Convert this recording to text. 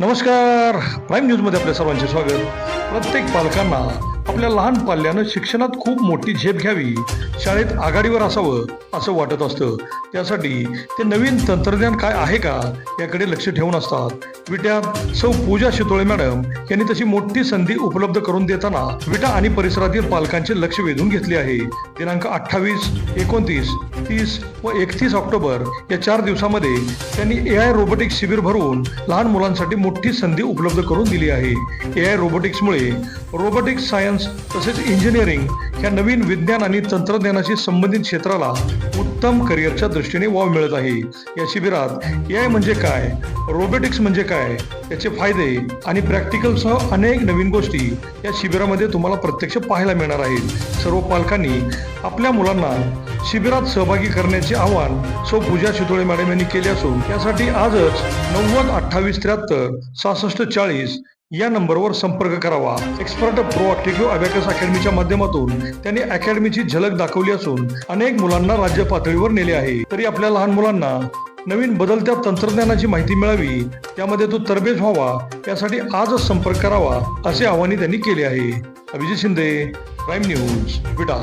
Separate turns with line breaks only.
नमस्कार. प्राईम न्यूजमध्ये आपल्या सर्वांचे स्वागत. प्रत्येक पालकांना आपल्या लहान पाल्यानं शिक्षणात खूप मोठी झेप घ्यावी शाळेत आघाडीवर असावं असं वाटत असतं. त्यासाठी ते नवीन तंत्रज्ञान काय आहे का याकडे लक्ष ठेवून असतात. विट्यात सौ पूजा शितोळे मॅडम यांनी तशी मोठी संधी उपलब्ध करून देताना विटा आणि परिसरातील पालकांचे लक्ष वेधून घेतले आहे. दिनांक अठ्ठावीस एकोणतीस तीस व एकतीस ऑक्टोबर या चार दिवसामध्ये त्यांनी ए आय रोबोटिक्स शिबिर भरवून लहान मुलांसाठी मोठी संधी उपलब्ध करून दिली आहे. ए आय रोबोटिक्समुळे रोबोटिक्स सायन्स तसेच इंजिनिअरिंग ह्या नवीन विज्ञान आणि तंत्रज्ञानाशी संबंधित क्षेत्राला उत्तम करिअरच्या दृष्टीने वाव मिळत आहे. या शिबिरात ए आय म्हणजे काय रोबोटिक्स म्हणजे काय त्याचे फायदे आणि प्रॅक्टिकलसह अनेक नवीन गोष्टी या शिबिरामध्ये तुम्हाला प्रत्यक्ष पाहायला मिळणार आहेत. सर्व पालकांनी आपल्या मुलांना शिबिरात सहभागी करण्याचे आवाहन सो पूजा शितोळे मॅडम यांनी केले असून यासाठी आजच नव्वद अठ्ठावीस त्र्याहत्तर सहासष्ट चाळीस या नंबरवर संपर्क करावा. एक्सपर्ट प्रो ॲक्टिव्ह अबॅकस अकॅडमीच्या माध्यमातून त्यांनी अकॅडमीची झलक दाखवली असून अनेक मुलांना राज्य पातळीवर नेले आहे. तरी आपल्या लहान मुलांना नवीन बदलत्या तंत्रज्ञानाची माहिती मिळावी त्यामध्ये तो तरबेज व्हावा यासाठी आजच संपर्क करावा असे आवाहन त्यांनी केले आहे. Abhijit Shinde prime news Vita